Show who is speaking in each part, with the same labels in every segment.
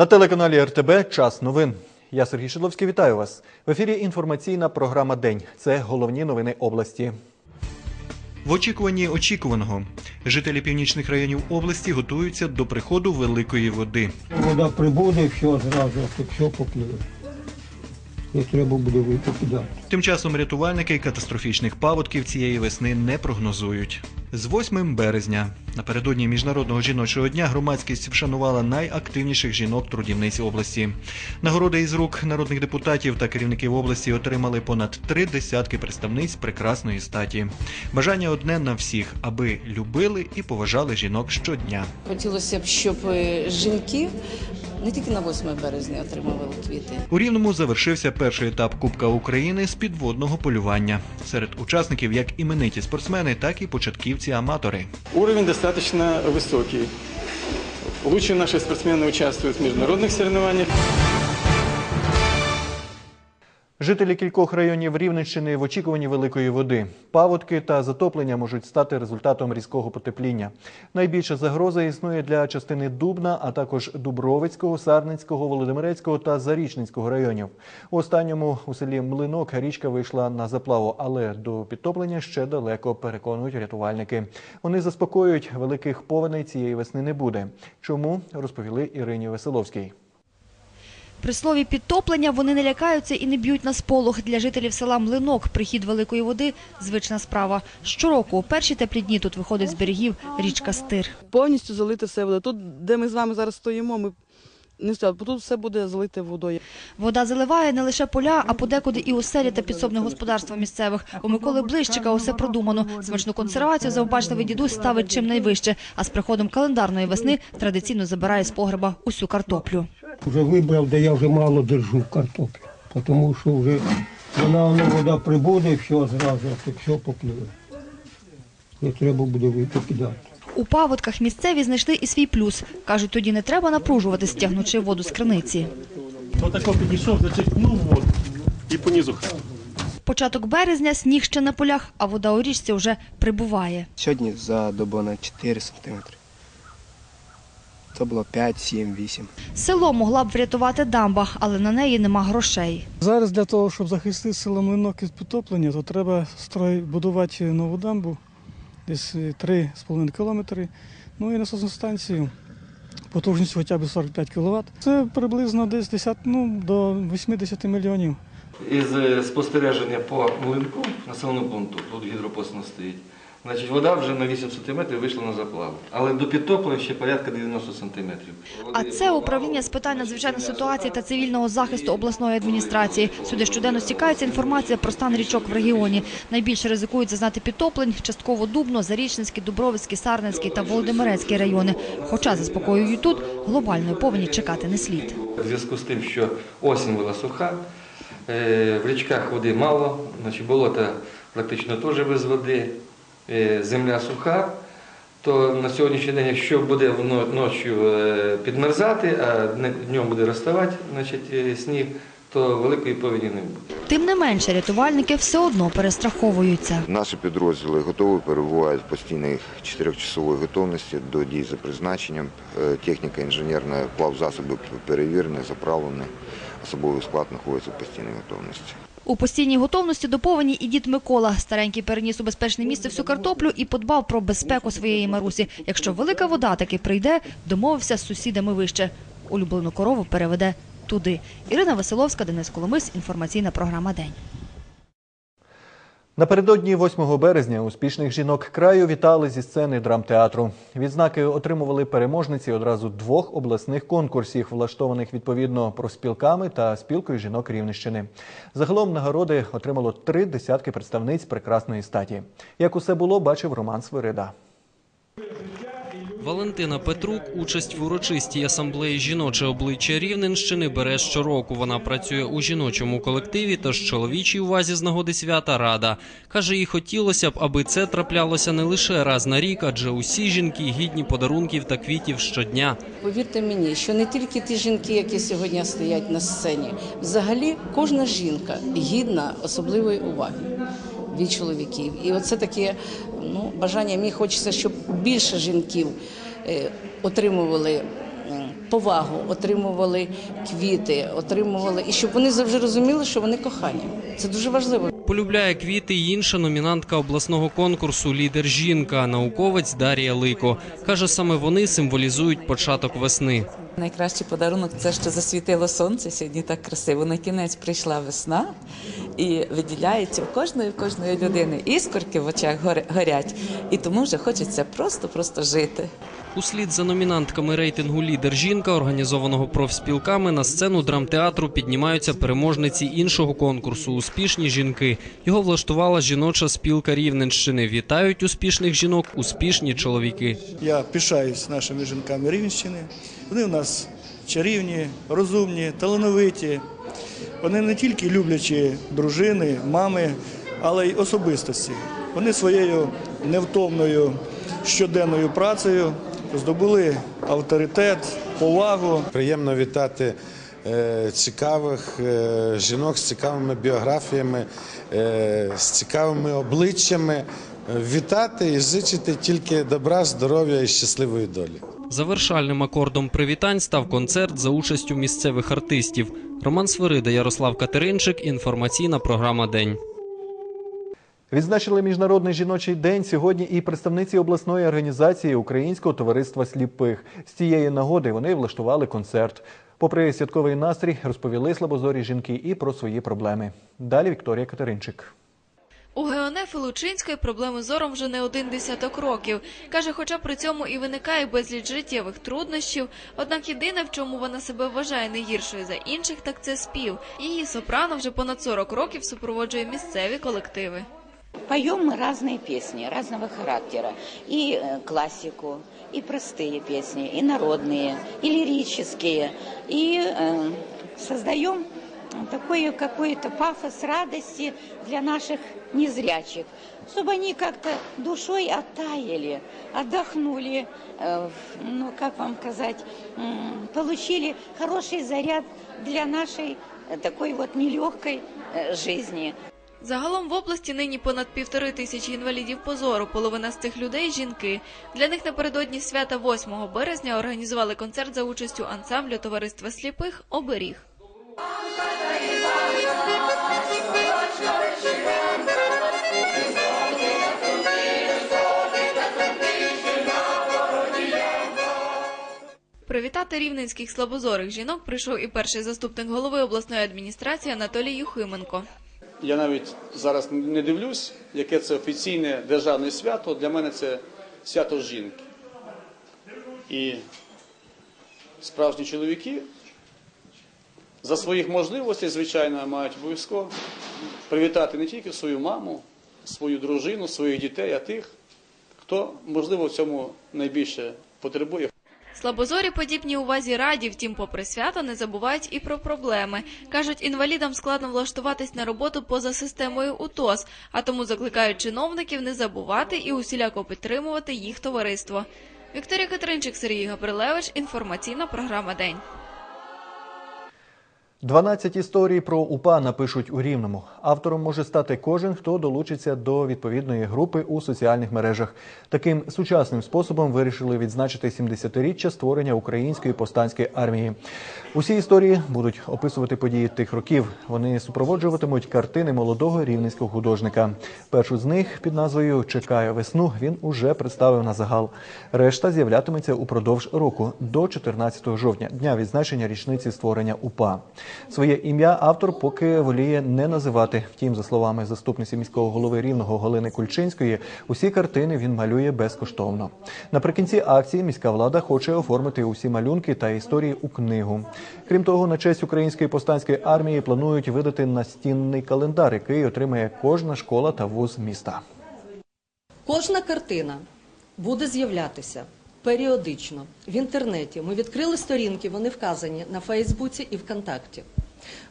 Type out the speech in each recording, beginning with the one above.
Speaker 1: На телеканалі РТБ час новин. Я Сергій Шидловський, вітаю вас. В ефірі інформаційна програма День. Це головні новини області. В очікуванні очікуваного жителі північних районів області готуються до приходу великої води.
Speaker 2: Вода прибуде, все зразу, все попливе. І треба буде викидати.
Speaker 1: Тим часом рятувальники катастрофічних паводків цієї весни не прогнозують. З 8 березня напередодні міжнародного жіночого дня громадськість вшанувала найактивніших жінок трудівниць області. Нагороди із рук народних депутатів та керівників області отримали понад три десятки представниць прекрасної статі. Бажання одне на всіх, аби любили і поважали жінок щодня.
Speaker 3: Хотілося б, щоб е, жінки не тільки на 8 березня отримували квіти.
Speaker 1: У Рівному завершився перший етап Кубка України з підводного полювання. Серед учасників як імениті спортсмени, так і початківці-аматори.
Speaker 4: Уровень достаточно высокий. Лучшие наши спортсмены участвуют в международных соревнованиях.
Speaker 1: Жителі кількох районів Рівненщини в очікуванні великої води. Паводки та затоплення можуть стати результатом різкого потепління. Найбільша загроза існує для частини Дубна, а також Дубровицького, Сарницького, Володимирецького та Зарічненського районів. У останньому у селі Млинок річка вийшла на заплаву, але до підтоплення ще далеко, переконують рятувальники. Вони заспокоюють, великих повеней цієї весни не буде. Чому розповіли Ірині Веселовській.
Speaker 5: При слові підтоплення вони не лякаються і не б'ють на сполох. Для жителів села Млинок прихід великої води – звична справа. Щороку перші теплі дні тут виходить з берегів річка Стир.
Speaker 6: повністю залите все буде. Тут, де ми з вами зараз стоїмо, ми не стоять, бо тут все буде залите водою.
Speaker 5: Вода заливає не лише поля, а подекуди і оселі та підсобне господарство місцевих. У Миколи Блищика усе продумано. Смачну консервацію завбачливий дідусь ставить чим найвище, а з приходом календарної весни традиційно забирає з погреба усю картоплю.
Speaker 2: Вже вибрав, де я вже мало держу картоплю. Тому що вже вона воно, вода прибуде, все зразу, все попливе. І треба буде викидати.
Speaker 5: У паводках місцеві знайшли і свій плюс. Кажуть, тоді не треба напружуватись, тягнучи воду з криниці.
Speaker 7: Отако підійшов, зачерпнув воду і понизу хату.
Speaker 5: Початок березня, сніг ще на полях, а вода у річці вже прибуває.
Speaker 8: Сьогодні за добу на 4 сантиметри. Це було 5, 7, 8.
Speaker 5: Село могла б врятувати дамба, але на неї нема грошей.
Speaker 7: Зараз для того, щоб захистити село Млинок від підтоплення, то треба строй, будувати нову дамбу, десь е, 3,5 кілометри. Ну і насосну станцію потужністю хоча б 45 кВт. Це приблизно десь 10, ну, до 80 мільйонів.
Speaker 9: Із е, спостереження по млинку населеного пункту, тут гідропосно стоїть, значить вода вже на 8 см вийшла на заплаву. Але до підтоплення ще порядка 90 см.
Speaker 5: А це управління з питань надзвичайних ситуацій та цивільного захисту обласної адміністрації. Сюди щоденно стікається інформація про стан річок в регіоні. Найбільше ризикують зазнати підтоплень частково Дубно, Зарічненський, Дубровицький, Сарненський та Володимирецький райони. Хоча заспокоюють тут, глобальної повені чекати не слід.
Speaker 9: У зв'язку з тим, що осінь була суха, е, в річках води мало, значить болота практично теж без води, земля суха, то на сьогоднішній день, якщо буде воно ночі е, підмерзати, а днем буде розставати значить, е, сніг, то великої повені не буде.
Speaker 5: Тим не менше, рятувальники все одно перестраховуються.
Speaker 10: Наші підрозділи готові перебувають в постійній чотирьохчасовій готовності до дій за призначенням. Е, Техніка інженерна, плавзасоби перевірені, заправлені. Особовий склад знаходиться в постійній готовності.
Speaker 5: У постійній готовності до повені і дід Микола. Старенький переніс у безпечне місце всю картоплю і подбав про безпеку своєї Марусі. Якщо велика вода таки прийде, домовився з сусідами вище. Улюблену корову переведе туди. Ірина Василовська, Денис Коломис. Інформаційна програма День.
Speaker 1: Напередодні 8 березня успішних жінок краю вітали зі сцени драмтеатру. Відзнаки отримували переможниці одразу двох обласних конкурсів, влаштованих відповідно профспілками та спілкою жінок Рівненщини. Загалом нагороди отримало три десятки представниць прекрасної статі. Як усе було, бачив Роман Свирида.
Speaker 11: Валентина Петрук участь в урочистій асамблеї жіноче обличчя Рівненщини бере щороку. Вона працює у жіночому колективі, тож чоловічій увазі з нагоди свята рада. Каже, їй хотілося б, аби це траплялося не лише раз на рік, адже усі жінки гідні подарунків та квітів щодня.
Speaker 3: Повірте мені, що не тільки ті жінки, які сьогодні стоять на сцені, взагалі кожна жінка гідна особливої уваги від чоловіків. І оце таке ну, бажання. Мені хочеться, щоб більше жінків е, отримували повагу, отримували квіти, отримували, і щоб вони завжди розуміли, що вони кохані. Це дуже важливо.
Speaker 11: Полюбляє квіти й інша номінантка обласного конкурсу Лідер жінка, науковець Дар'я Лико. Каже, саме вони символізують початок весни.
Speaker 12: Найкращий подарунок це що засвітило сонце сьогодні так красиво. На кінець прийшла весна і виділяється в кожної в кожної людини. Іскорки в очах горе- горять, і тому вже хочеться просто-просто жити.
Speaker 11: Услід за номінантками рейтингу Лідер жінка, організованого профспілками, на сцену драмтеатру піднімаються переможниці іншого конкурсу Успішні жінки. Його влаштувала жіноча спілка Рівненщини. Вітають успішних жінок, успішні чоловіки.
Speaker 13: Я пишаюсь нашими жінками Рівненщини. Вони у нас чарівні, розумні, талановиті. Вони не тільки люблячі дружини, мами, але й особистості. Вони своєю невтомною щоденною працею здобули авторитет, повагу.
Speaker 14: Приємно вітати е, цікавих е, жінок з цікавими біографіями, е, з цікавими обличчями. Вітати і зичити тільки добра, здоров'я і щасливої долі.
Speaker 11: Завершальним акордом привітань став концерт за участю місцевих артистів. Роман Свирида, Ярослав Катеринчик. Інформаційна програма День.
Speaker 1: Відзначили Міжнародний жіночий день сьогодні і представниці обласної організації Українського товариства сліпих. З цієї нагоди вони влаштували концерт. Попри святковий настрій, розповіли слабозорі жінки і про свої проблеми. Далі Вікторія Катеринчик.
Speaker 15: У Геонефи Лучинської проблеми з зором вже не один десяток років. Каже, хоча при цьому і виникає безліч життєвих труднощів, однак єдине, в чому вона себе вважає не гіршою за інших, так це спів. Її сопрано вже понад 40 років супроводжує місцеві колективи.
Speaker 16: Поем мы разные песни разного характера. И э, классику, и простые песни, и народные, и лирические. И э, создаем такой какой-то пафос радости для наших незрячих, чтобы они как-то душой оттаяли, отдохнули, э, ну, как вам сказать, м, получили хороший заряд для нашей э, такой вот нелегкой э, жизни.
Speaker 15: Загалом в області нині понад півтори тисячі інвалідів позору. Половина з цих людей жінки. Для них напередодні свята 8 березня організували концерт за участю ансамблю товариства сліпих Оберіг. Привітати рівненських слабозорих жінок прийшов і перший заступник голови обласної адміністрації Анатолій Юхименко.
Speaker 4: Я навіть зараз не дивлюсь, яке це офіційне державне свято. Для мене це свято жінки. І справжні чоловіки за своїх можливостей, звичайно, мають обов'язково привітати не тільки свою маму, свою дружину, своїх дітей, а тих, хто, можливо, в цьому найбільше потребує.
Speaker 15: Слабозорі подібні увазі раді, втім, попри свято, не забувають і про проблеми. Кажуть, інвалідам складно влаштуватись на роботу поза системою УТОС, а тому закликають чиновників не забувати і усіляко підтримувати їх товариство. Вікторія Катринчик, Сергій Габрилевич. Інформаційна програма День.
Speaker 1: 12 історій про УПА напишуть у Рівному. Автором може стати кожен, хто долучиться до відповідної групи у соціальних мережах. Таким сучасним способом вирішили відзначити 70-річчя створення української повстанської армії. Усі історії будуть описувати події тих років. Вони супроводжуватимуть картини молодого рівненського художника. Першу з них під назвою Чекаю весну він уже представив на загал. Решта з'являтиметься упродовж року до 14 жовтня, дня відзначення річниці створення УПА. Своє ім'я автор поки воліє не називати. Втім, за словами заступниці міського голови рівного Галини Кульчинської, усі картини він малює безкоштовно. Наприкінці акції міська влада хоче оформити усі малюнки та історії у книгу. Крім того, на честь української повстанської армії планують видати настінний календар, який отримає кожна школа та вуз міста.
Speaker 17: Кожна картина буде з'являтися періодично в інтернеті. Ми відкрили сторінки, вони вказані на Фейсбуці і ВКонтакті.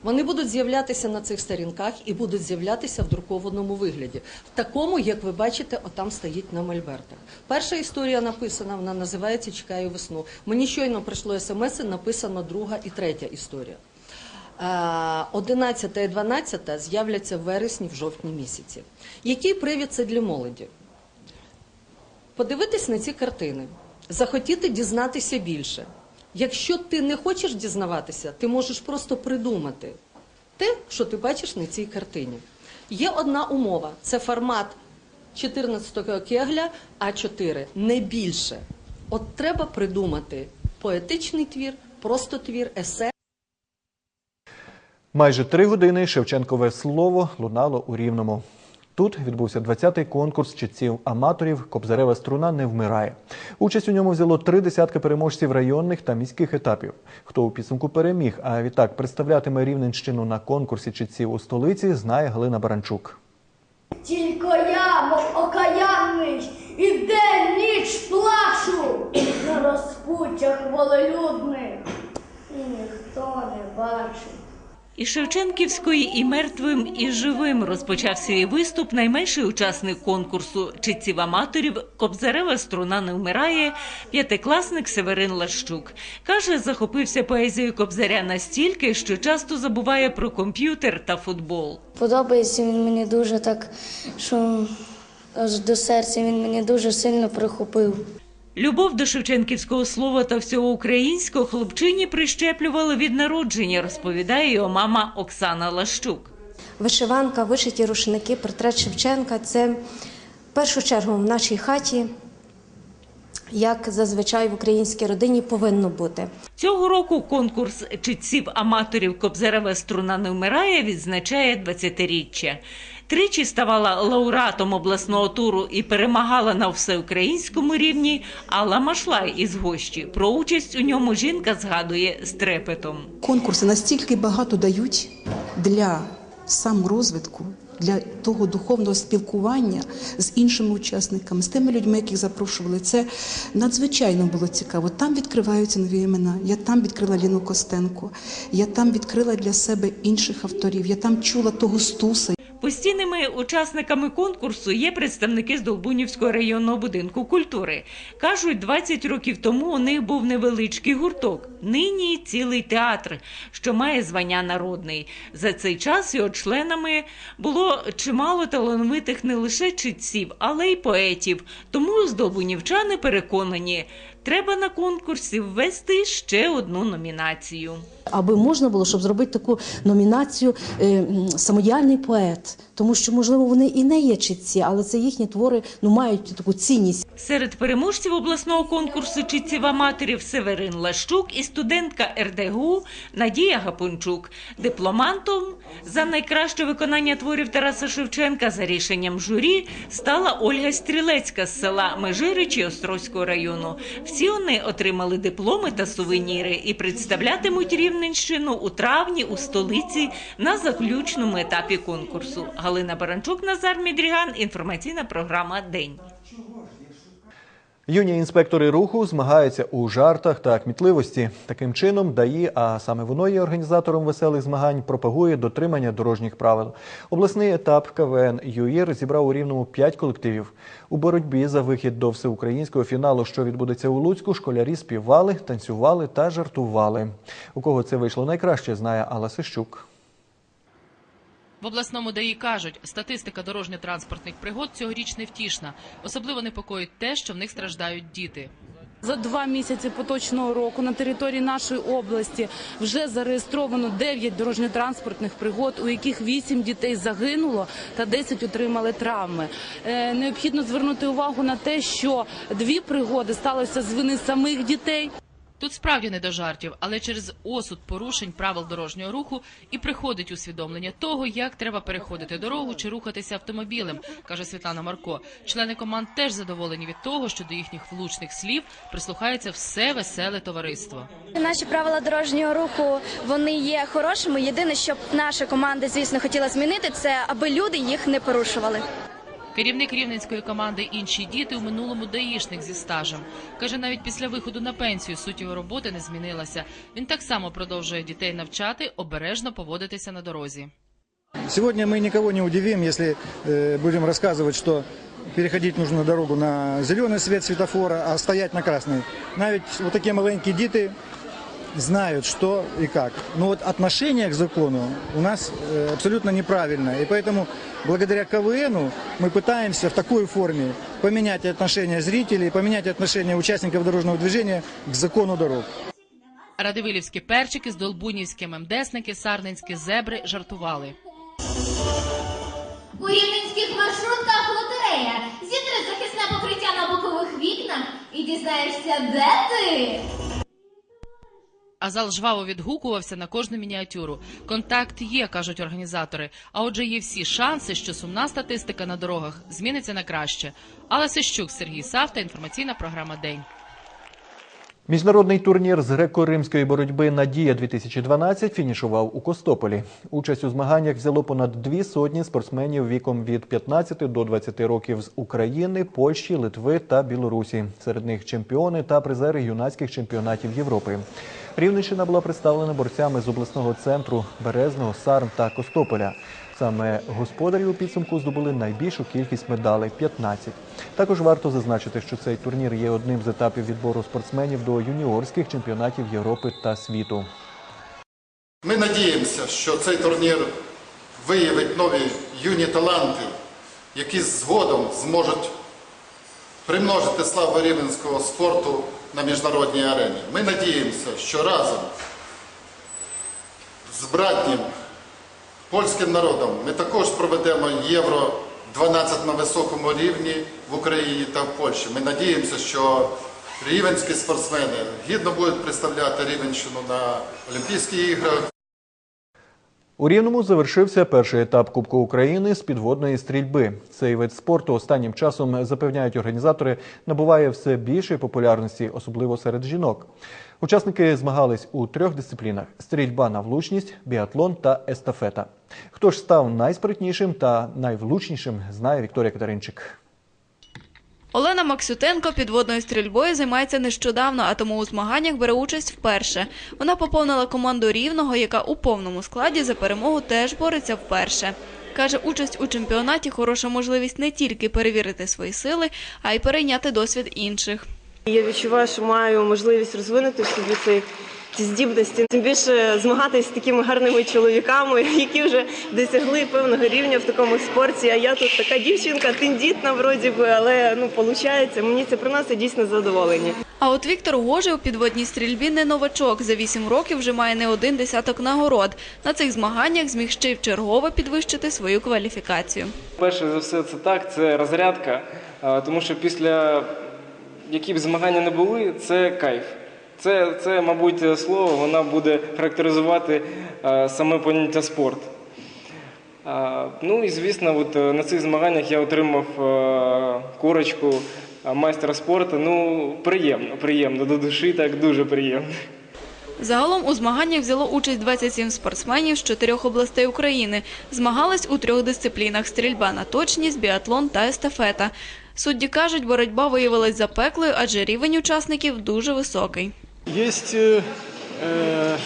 Speaker 17: Вони будуть з'являтися на цих сторінках і будуть з'являтися в друкованому вигляді, в такому, як ви бачите, отам стоїть на мольбертах. Перша історія написана, вона називається Чекаю весну. Мені щойно прийшло смс, написано друга і третя історія. Е, 11 і 12 з'являться в вересні, в жовтні місяці. Який привід це для молоді? Подивитись на ці картини, захотіти дізнатися більше, Якщо ти не хочеш дізнаватися, ти можеш просто придумати те, що ти бачиш на цій картині. Є одна умова: це формат 14-го кегля А4, не більше. От треба придумати поетичний твір, просто твір, есе.
Speaker 1: Майже три години Шевченкове слово лунало у Рівному. Тут відбувся 20-й конкурс читців аматорів Кобзарева струна не вмирає. Участь у ньому взяло три десятки переможців районних та міських етапів. Хто у підсумку переміг, а відтак представлятиме Рівненщину на конкурсі читців у столиці, знає Галина Баранчук.
Speaker 18: Тільки я, мов окаянний, і день ніч плачу на розпуттях волелюдних, і ніхто не бачить.
Speaker 19: І Шевченківської, і мертвим, і живим розпочав свій виступ найменший учасник конкурсу читців аматорів Кобзарева струна не вмирає. П'ятикласник Северин Лащук каже, захопився поезією Кобзаря настільки, що часто забуває про комп'ютер та футбол.
Speaker 18: Подобається він мені дуже так, що аж до серця він мені дуже сильно прихопив.
Speaker 19: Любов до шевченківського слова та всього українського хлопчині прищеплювали від народження, розповідає його мама Оксана Лащук.
Speaker 20: Вишиванка, вишиті рушники, портрет Шевченка це в першу чергу в нашій хаті, як зазвичай в українській родині повинно бути.
Speaker 19: Цього року конкурс читців аматорів Кобзарева струна не вмирає відзначає 20-річчя. Тричі ставала лауреатом обласного туру і перемагала на всеукраїнському рівні Алла Машлай із гощі. Про участь у ньому жінка згадує з трепетом.
Speaker 21: Конкурси настільки багато дають для саморозвитку, для того духовного спілкування з іншими учасниками, з тими людьми, яких запрошували. Це надзвичайно було цікаво. Там відкриваються нові імена. Я там відкрила Ліну Костенко, я там відкрила для себе інших авторів, я там чула того Стуса.
Speaker 19: Постійними учасниками конкурсу є представники з Долбунівського районного будинку культури. Кажуть, 20 років тому у них був невеличкий гурток. Нині цілий театр, що має звання народний. За цей час його членами було чимало талановитих не лише читців, але й поетів. Тому здолбунівчани переконані, треба на конкурсі ввести ще одну номінацію.
Speaker 22: аби можна було, щоб зробити таку номінацію е, самодіяльний поет. Тому що, можливо, вони і не є читці, але це їхні твори ну, мають таку цінність.
Speaker 19: Серед переможців обласного конкурсу читців аматорів Северин Лащук і студентка РДГУ Надія Гапончук. Дипломантом за найкраще виконання творів Тараса Шевченка за рішенням журі стала Ольга Стрілецька з села Межиричі Острозького району. Всі вони отримали дипломи та сувеніри і представлятимуть Рівненщину у травні у столиці на заключному етапі конкурсу. Галина Баранчук, Назар Мідріган. Інформаційна програма День.
Speaker 1: Юні інспектори руху змагаються у жартах та кмітливості. Таким чином, ДАІ, а саме воно є організатором веселих змагань, пропагує дотримання дорожніх правил. Обласний етап КВН ЮІР зібрав у рівному п'ять колективів. У боротьбі за вихід до всеукраїнського фіналу, що відбудеться у Луцьку, школярі співали, танцювали та жартували. У кого це вийшло найкраще, знає Алла Сищук.
Speaker 23: В обласному ДАІ кажуть, статистика дорожньо-транспортних пригод цьогоріч невтішна. Особливо непокоїть те, що в них страждають діти.
Speaker 24: За два місяці поточного року на території нашої області вже зареєстровано 9 дорожньо-транспортних пригод, у яких 8 дітей загинуло та 10 отримали травми. Е, необхідно звернути увагу на те, що дві пригоди сталися з вини самих дітей.
Speaker 23: Тут справді не до жартів, але через осуд порушень правил дорожнього руху і приходить усвідомлення того, як треба переходити дорогу чи рухатися автомобілем, каже Світлана Марко. Члени команд теж задоволені від того, що до їхніх влучних слів прислухається все веселе товариство.
Speaker 25: Наші правила дорожнього руху вони є хорошими. Єдине, що наша команда, звісно, хотіла змінити, це аби люди їх не порушували.
Speaker 23: Керівник рівненської команди інші діти у минулому даїшник зі стажем. Каже, навіть після виходу на пенсію суть його роботи не змінилася. Він так само продовжує дітей навчати, обережно поводитися на дорозі.
Speaker 26: Сегодня мы никого не удивим, если э, будем рассказывать, что переходить нужно дорогу на зеленый свет светофора, а стоять на красный. Навіть вот такие маленькие дети знают, что и как. Но вот отношение к закону у нас э, абсолютно неправильное. И поэтому благодаря КВНу мы пытаемся в такой форме поменять отношение зрителей, поменять отношение участников дорожного движения к закону дорог.
Speaker 23: Радивилівські перчики, здолбунівські мемдесники, сарненські зебри жартували.
Speaker 27: У рівненських маршрутках лотерея. Зітри захисне покриття на бокових вікнах і дізнаєшся, де ти.
Speaker 23: А зал жваво відгукувався на кожну мініатюру. Контакт є, кажуть організатори. А отже, є всі шанси, що сумна статистика на дорогах зміниться на краще. Але Сищук, Сергій Савта, інформаційна програма День.
Speaker 1: Міжнародний турнір з греко-римської боротьби Надія 2012 фінішував у Костополі. Участь у змаганнях взяло понад дві сотні спортсменів віком від 15 до 20 років з України, Польщі, Литви та Білорусі. Серед них чемпіони та призери юнацьких чемпіонатів Європи. Рівненщина була представлена борцями з обласного центру Березного, Сарн та Костополя. Саме господарі у підсумку здобули найбільшу кількість медалей 15. Також варто зазначити, що цей турнір є одним з етапів відбору спортсменів до юніорських чемпіонатів Європи та світу.
Speaker 28: Ми надіємося, що цей турнір виявить нові юні таланти, які згодом зможуть примножити славу рівненського спорту на міжнародній арені. Ми надіємося, що разом з братнім польським народом ми також проведемо Євро 12 на високому рівні в Україні та в Польщі. Ми надіємося, що рівенські спортсмени гідно будуть представляти Рівенщину на Олімпійських іграх.
Speaker 1: У Рівному завершився перший етап Кубку України з підводної стрільби. Цей вид спорту останнім часом запевняють організатори, набуває все більшої популярності, особливо серед жінок. Учасники змагались у трьох дисциплінах: стрільба на влучність, біатлон та естафета. Хто ж став найспритнішим та найвлучнішим, знає Вікторія Катеринчик.
Speaker 15: Олена Максютенко підводною стрільбою займається нещодавно, а тому у змаганнях бере участь вперше. Вона поповнила команду рівного, яка у повному складі за перемогу теж бореться вперше. Каже, участь у чемпіонаті хороша можливість не тільки перевірити свої сили, а й перейняти досвід інших.
Speaker 29: Я відчуваю, що маю можливість розвинути собі цей, ці здібності. Тим більше змагатися з такими гарними чоловіками, які вже досягли певного рівня в такому спорті. А я тут така дівчинка, тендітна вроді би, але ну виходить, мені це приносить дійсно задоволення.
Speaker 15: А от Віктор Гожий у підводній стрільбі не новачок. За вісім років вже має не один десяток нагород. На цих змаганнях зміг ще й вчергове підвищити свою кваліфікацію.
Speaker 30: Перше за все, це так, це розрядка, тому що після які б змагання не були, це кайф. Це, це мабуть, слово вона буде характеризувати саме поняття спорт. Ну і звісно, от, е, на цих змаганнях я отримав е, корочку майстра спорту. Ну, приємно, приємно, до душі так дуже приємно.
Speaker 15: Загалом у змаганнях взяло участь 27 спортсменів з чотирьох областей України. Змагались у трьох дисциплінах – стрільба на точність, біатлон та естафета. Судді кажуть, боротьба виявилась запеклою, адже рівень учасників дуже високий.
Speaker 31: Есть э, э,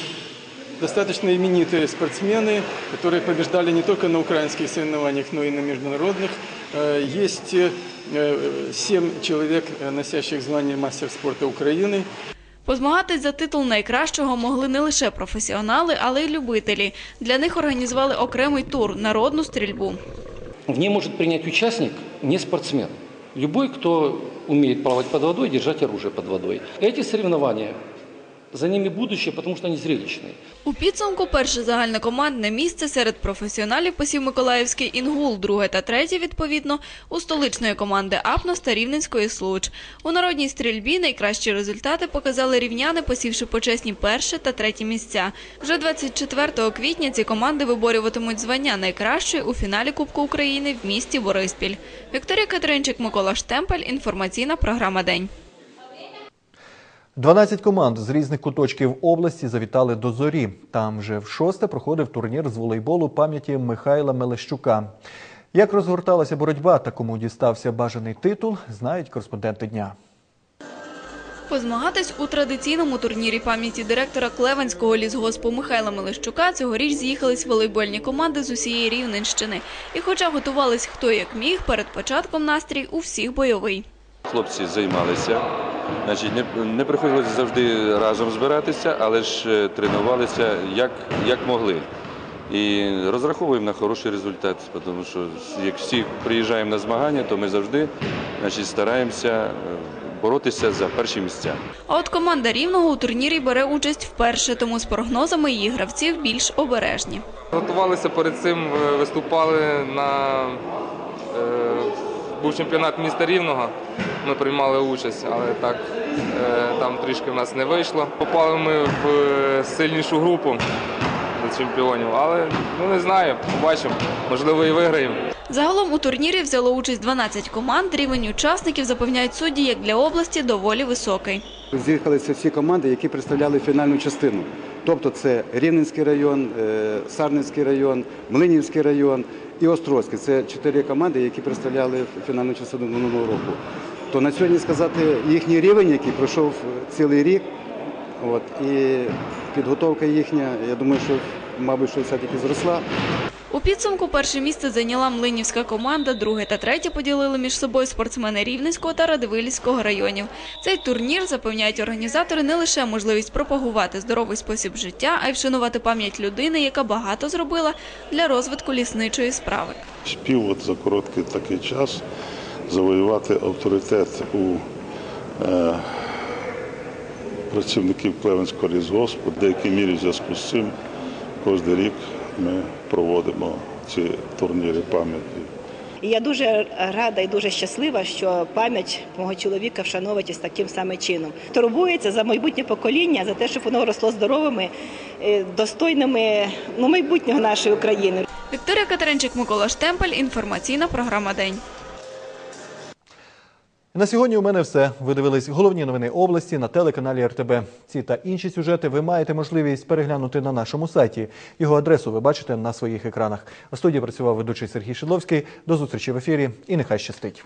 Speaker 31: достаточно именитые спортсмены, которые побеждали не только на украинских соревнованиях, но и на международных. Э, есть э, э, семь человек, э, носящих звание мастер спорта Украины.
Speaker 15: Позмагатись за титул найкращого могли не лише професіонали, але й любителі. Для них організували окремий тур – народну стрільбу.
Speaker 32: В ней может принять участник не спортсмен. Любой, кто умеет плавать под водой, держать оружие под водой. Эти соревнования, за ними будущее, потому что они зрелищные.
Speaker 15: У підсумку перше загальнокомандне місце серед професіоналів посів Миколаївський «Інгул», друге та третє, відповідно, у столичної команди «Апнос» та Рівненської «Случ». У народній стрільбі найкращі результати показали рівняни, посівши почесні перше та третє місця. Вже 24 квітня ці команди виборюватимуть звання найкращої у фіналі Кубку України в місті Бориспіль. Вікторія Катеринчик, Микола Штемпель, інформаційна програма «День».
Speaker 1: 12 команд з різних куточків області завітали до зорі. Там вже в шосте проходив турнір з волейболу пам'яті Михайла Мелещука. Як розгорталася боротьба та кому дістався бажаний титул, знають кореспонденти дня.
Speaker 15: Позмагатись у традиційному турнірі пам'яті директора Клевенського лісгоспу Михайла Мелещука цьогоріч з'їхались волейбольні команди з усієї Рівненщини. І хоча готувались хто як міг, перед початком настрій у всіх бойовий.
Speaker 33: Хлопці займалися, значить, не, не приходилося завжди разом збиратися, але ж е, тренувалися як, як могли. І розраховуємо на хороший результат, тому що як всі приїжджаємо на змагання, то ми завжди значить, стараємося е, боротися за перші місця.
Speaker 15: А от команда Рівного у турнірі бере участь вперше, тому з прогнозами її гравців більш обережні.
Speaker 34: Готувалися перед цим, е, виступали на е, був чемпіонат міста Рівного. Ми приймали участь, але так е, там трішки в нас не вийшло. Попали ми в сильнішу групу до чемпіонів, але ну не знаю, побачимо. Можливо, і виграємо.
Speaker 15: Загалом у турнірі взяло участь 12 команд. Рівень учасників запевняють судді, як для області, доволі високий.
Speaker 35: З'їхалися всі команди, які представляли фінальну частину. Тобто це Рівненський район, е, Сарненський район, Млинівський район і Острозький. Це чотири команди, які представляли фінальну частину минулого року. То на сьогодні сказати їхній рівень, який пройшов цілий рік, от, і підготовка їхня, я думаю, що, мабуть, що все-таки зросла.
Speaker 15: У підсумку перше місце зайняла Млинівська команда, друге та третє поділили між собою спортсмени Рівненського та Радивилівського районів. Цей турнір, запевняють організатори, не лише можливість пропагувати здоровий спосіб життя, а й вшанувати пам'ять людини, яка багато зробила для розвитку лісничої справи.
Speaker 36: спів за короткий такий час завоювати авторитет у е, працівників Клевенського лісгоспу. В деякій мірі в зв'язку з цим кожен рік ми проводимо ці турніри пам'яті.
Speaker 37: І я дуже рада і дуже щаслива, що пам'ять мого чоловіка вшановується таким самим чином. Турбується за майбутнє покоління, за те, щоб воно росло здоровими, е, достойними ну, майбутнього нашої України.
Speaker 15: Вікторія Катеринчик, Микола Штемпель. Інформаційна програма День.
Speaker 1: На сьогодні у мене все. Ви дивились головні новини області на телеканалі РТБ. Ці та інші сюжети ви маєте можливість переглянути на нашому сайті. Його адресу ви бачите на своїх екранах. У студії працював ведучий Сергій Шедловський. До зустрічі в ефірі і нехай щастить.